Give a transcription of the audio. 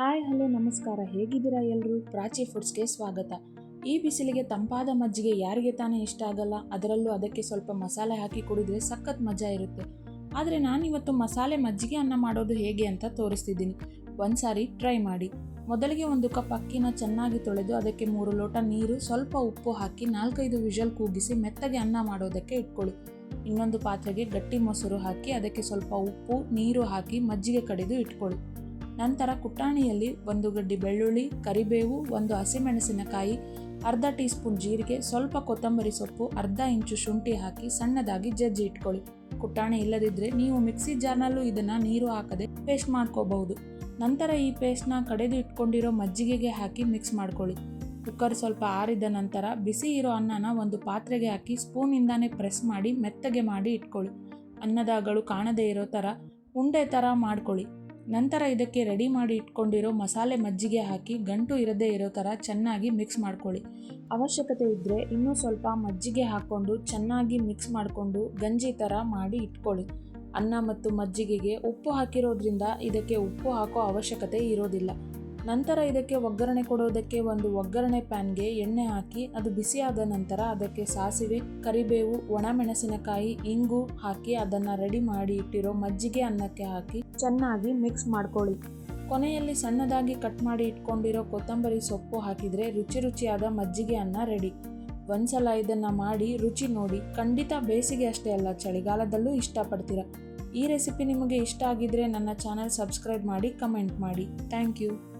Hi, hello, ನಮಸ್ಕಾರ. ಹೇಗಿದ್ದೀರಾ ಎಲ್ಲರೂ ಪ್ರಾಚಿ ಫುಡ್ಸ್ಗೆ ಸ್ವಾಗತ. ಈ ಬಿಸಿಲಿಗೆ ತಂಪಾದ ಮಜ್ಜಿಗೆ ಯಾರಿಗೆ ತಾನೇ ಇಷ್ಟ ಆಗಲ್ಲ? ಅದರಲ್ಲೂ ಅದಕ್ಕೆ ಸ್ವಲ್ಪ ಮಸಾಲೆ ಹಾಕಿ ಕುಡಿದ್ರೆ ಸಖತ್ ಮಜಾ ಇರುತ್ತೆ. ಆದರೆ ನಾನಿವತ್ತು ಮಸಾಲೆ ಮಜ್ಜಿಗೆ ಅನ್ನ ಮಾಡೋದು ಹೇಗೆ ಅಂತ ತೋರಿಸ್ತಿದ್ದೀನಿ. ಒಂದ್ಸಾರಿ ಟ್ರೈ ಮಾಡಿ. ಮೊದಲಿಗೆ ಒಂದು ಕಪ್ ಅಕ್ಕಿನ ಚೆನ್ನಾಗಿ ತೊಳೆದು ಅದಕ್ಕೆ ಮೂರು ಲೋಟ ನೀರು, ಸ್ವಲ್ಪ ಉಪ್ಪು ಹಾಕಿ ನಾಲ್ಕೈದು ವಿಷಲ್ ಕೂಗಿಸಿ ಮೆತ್ತಗೆ ಅನ್ನ ಮಾಡೋದಕ್ಕೆ ಇಟ್ಕೊಳ್ಳಿ. ಇನ್ನೊಂದು ಪಾತ್ರೆಗೆ ಗಟ್ಟಿ ಮೊಸರು ಹಾಕಿ ಅದಕ್ಕೆ ಸ್ವಲ್ಪ ಉಪ್ಪು, ನೀರು ಹಾಕಿ ಮಜ್ಜಿಗೆ ಕಡಿದು ಇಟ್ಕೊಳ್ಳಿ. ನಂತರ ಕುಟಾಣಿಯಲ್ಲಿ ಒಂದು ಗಡ್ಡಿ ಬೆಳ್ಳುಳ್ಳಿ, ಕರಿಬೇವು, ಒಂದು ಹಸಿಮೆಣಸಿನಕಾಯಿ, ಅರ್ಧ ಟೀ ಸ್ಪೂನ್ ಜೀರಿಗೆ, ಸ್ವಲ್ಪ ಕೊತ್ತಂಬರಿ ಸೊಪ್ಪು, ಅರ್ಧ ಇಂಚು ಶುಂಠಿ ಹಾಕಿ ಸಣ್ಣದಾಗಿ ಜಜ್ಜಿ ಇಟ್ಕೊಳ್ಳಿ. ಕುಟ್ಟಾಣಿ ಇಲ್ಲದಿದ್ದರೆ ನೀವು ಮಿಕ್ಸಿ ಜಾರ್ನಲ್ಲೂ ಇದನ್ನು ನೀರು ಹಾಕದೆ ಪೇಸ್ಟ್ ಮಾಡ್ಕೋಬಹುದು. ನಂತರ ಈ ಪೇಸ್ಟ್ನ ಕಡೆದು ಇಟ್ಕೊಂಡಿರೋ ಮಜ್ಜಿಗೆಗೆ ಹಾಕಿ ಮಿಕ್ಸ್ ಮಾಡ್ಕೊಳ್ಳಿ. ಕುಕ್ಕರ್ ಸ್ವಲ್ಪ ಆರಿದ ನಂತರ ಬಿಸಿ ಇರೋ ಅನ್ನನ ಒಂದು ಪಾತ್ರೆಗೆ ಹಾಕಿ ಸ್ಪೂನಿಂದಾನೇ ಪ್ರೆಸ್ ಮಾಡಿ ಮೆತ್ತಗೆ ಮಾಡಿ ಇಟ್ಕೊಳ್ಳಿ. ಅನ್ನದಾಗಳು ಕಾಣದೇ ಇರೋ ಥರ ಉಂಡೆ ಥರ ಮಾಡ್ಕೊಳ್ಳಿ. ನಂತರ ಇದಕ್ಕೆ ರೆಡಿ ಮಾಡಿ ಇಟ್ಕೊಂಡಿರೋ ಮಸಾಲೆ ಮಜ್ಜಿಗೆ ಹಾಕಿ ಗಂಟು ಇರದೇ ಇರೋ ಥರ ಚೆನ್ನಾಗಿ ಮಿಕ್ಸ್ ಮಾಡ್ಕೊಳ್ಳಿ. ಅವಶ್ಯಕತೆ ಇದ್ದರೆ ಇನ್ನೂ ಸ್ವಲ್ಪ ಮಜ್ಜಿಗೆ ಹಾಕ್ಕೊಂಡು ಚೆನ್ನಾಗಿ ಮಿಕ್ಸ್ ಮಾಡಿಕೊಂಡು ಗಂಜಿ ಥರ ಮಾಡಿ ಇಟ್ಕೊಳ್ಳಿ. ಅನ್ನ ಮತ್ತು ಮಜ್ಜಿಗೆಗೆ ಉಪ್ಪು ಹಾಕಿರೋದ್ರಿಂದ ಇದಕ್ಕೆ ಉಪ್ಪು ಹಾಕೋ ಅವಶ್ಯಕತೆ ಇರೋದಿಲ್ಲ. ನಂತರ ಇದಕ್ಕೆ ಒಗ್ಗರಣೆ ಕೊಡೋದಕ್ಕೆ ಒಂದು ಒಗ್ಗರಣೆ ಪ್ಯಾನ್ಗೆ ಎಣ್ಣೆ ಹಾಕಿ, ಅದು ಬಿಸಿಯಾದ ನಂತರ ಅದಕ್ಕೆ ಸಾಸಿವೆ, ಕರಿಬೇವು, ಒಣಮೆಣಸಿನಕಾಯಿ, ಇಂಗು ಹಾಕಿ ಅದನ್ನು ರೆಡಿ ಮಾಡಿ ಇಟ್ಟಿರೋ ಮಜ್ಜಿಗೆ ಅನ್ನಕ್ಕೆ ಹಾಕಿ ಚೆನ್ನಾಗಿ ಮಿಕ್ಸ್ ಮಾಡ್ಕೊಳ್ಳಿ. ಕೊನೆಯಲ್ಲಿ ಸಣ್ಣದಾಗಿ ಕಟ್ ಮಾಡಿ ಇಟ್ಕೊಂಡಿರೋ ಕೊತ್ತಂಬರಿ ಸೊಪ್ಪು ಹಾಕಿದರೆ ರುಚಿ ರುಚಿಯಾದ ಮಜ್ಜಿಗೆ ಅನ್ನ ರೆಡಿ. ಒಂದ್ಸಲ ಇದನ್ನು ಮಾಡಿ ರುಚಿ ನೋಡಿ. ಖಂಡಿತ ಬೇಸಿಗೆ ಅಷ್ಟೇ ಅಲ್ಲ, ಚಳಿಗಾಲದಲ್ಲೂ ಇಷ್ಟಪಡ್ತೀರ? ಈ ರೆಸಿಪಿ ನಿಮಗೆ ಇಷ್ಟ ಆಗಿದ್ರೆ ನನ್ನ ಚಾನಲ್ ಸಬ್ಸ್ಕ್ರೈಬ್ ಮಾಡಿ, ಕಮೆಂಟ್ ಮಾಡಿ. Thank you.